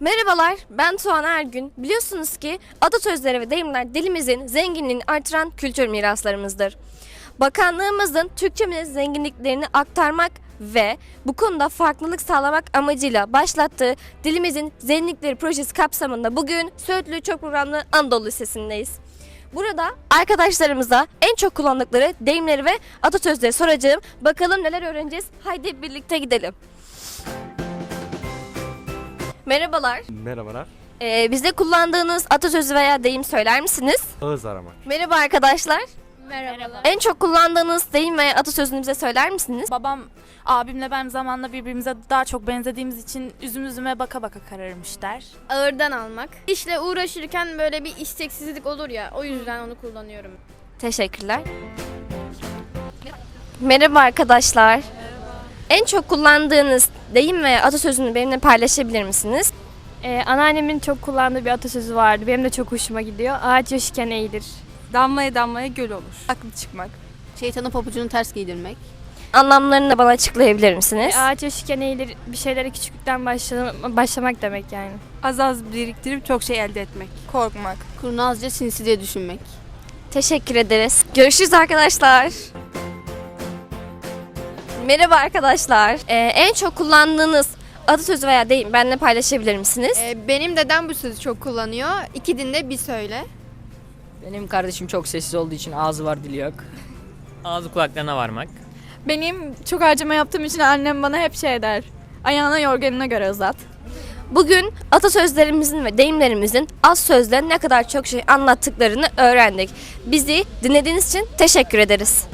Merhabalar, ben Tuğan Ergün. Biliyorsunuz ki atasözleri ve deyimler dilimizin zenginliğini artıran kültür miraslarımızdır. Bakanlığımızın Türkçemizin zenginliklerini aktarmak ve bu konuda farklılık sağlamak amacıyla başlattığı Dilimizin Zenginlikleri projesi kapsamında bugün Söğütlü Çok Programlı Anadolu Lisesi'ndeyiz. Burada arkadaşlarımıza en çok kullandıkları deyimleri ve atasözleri soracağım. Bakalım neler öğreneceğiz. Haydi birlikte gidelim. Merhabalar. Merhabalar. Ee, bize kullandığınız atasözü veya deyim söyler misiniz? Ağız aramak. Merhaba arkadaşlar. Merhabalar. En çok kullandığınız deyim veya atasözünü bize söyler misiniz? Babam abimle ben zamanla birbirimize daha çok benzediğimiz için üzüm üzüme baka baka kararmış der. ağırdan almak. İşle uğraşırken böyle bir isteksizlik olur ya o yüzden onu kullanıyorum. Teşekkürler. Merhaba arkadaşlar. En çok kullandığınız deyim veya atasözünü benimle paylaşabilir misiniz? Ee, anneannemin çok kullandığı bir atasözü vardı. Benim de çok hoşuma gidiyor. Ağaç yaşken eğilir. Damlaya damlaya göl olur. Haklı çıkmak. Şeytanın pabucunu ters giydirmek. Anlamlarını da bana açıklayabilir misiniz? Ee, ağaç yaşken eğilir bir şeylere küçüklükten başla- başlamak demek yani. Az az biriktirip çok şey elde etmek. Korkmak. Kurnazca sinsi diye düşünmek. Teşekkür ederiz. Görüşürüz arkadaşlar. Merhaba arkadaşlar. Ee, en çok kullandığınız atasözü veya deyim benimle paylaşabilir misiniz? Ee, benim dedem bu sözü çok kullanıyor. İki dinde bir söyle. Benim kardeşim çok sessiz olduğu için ağzı var dili yok. Ağzı kulaklarına varmak. Benim çok harcama yaptığım için annem bana hep şey der. Ayağına yorganına göre uzat. Bugün atasözlerimizin ve deyimlerimizin az sözle ne kadar çok şey anlattıklarını öğrendik. Bizi dinlediğiniz için teşekkür ederiz.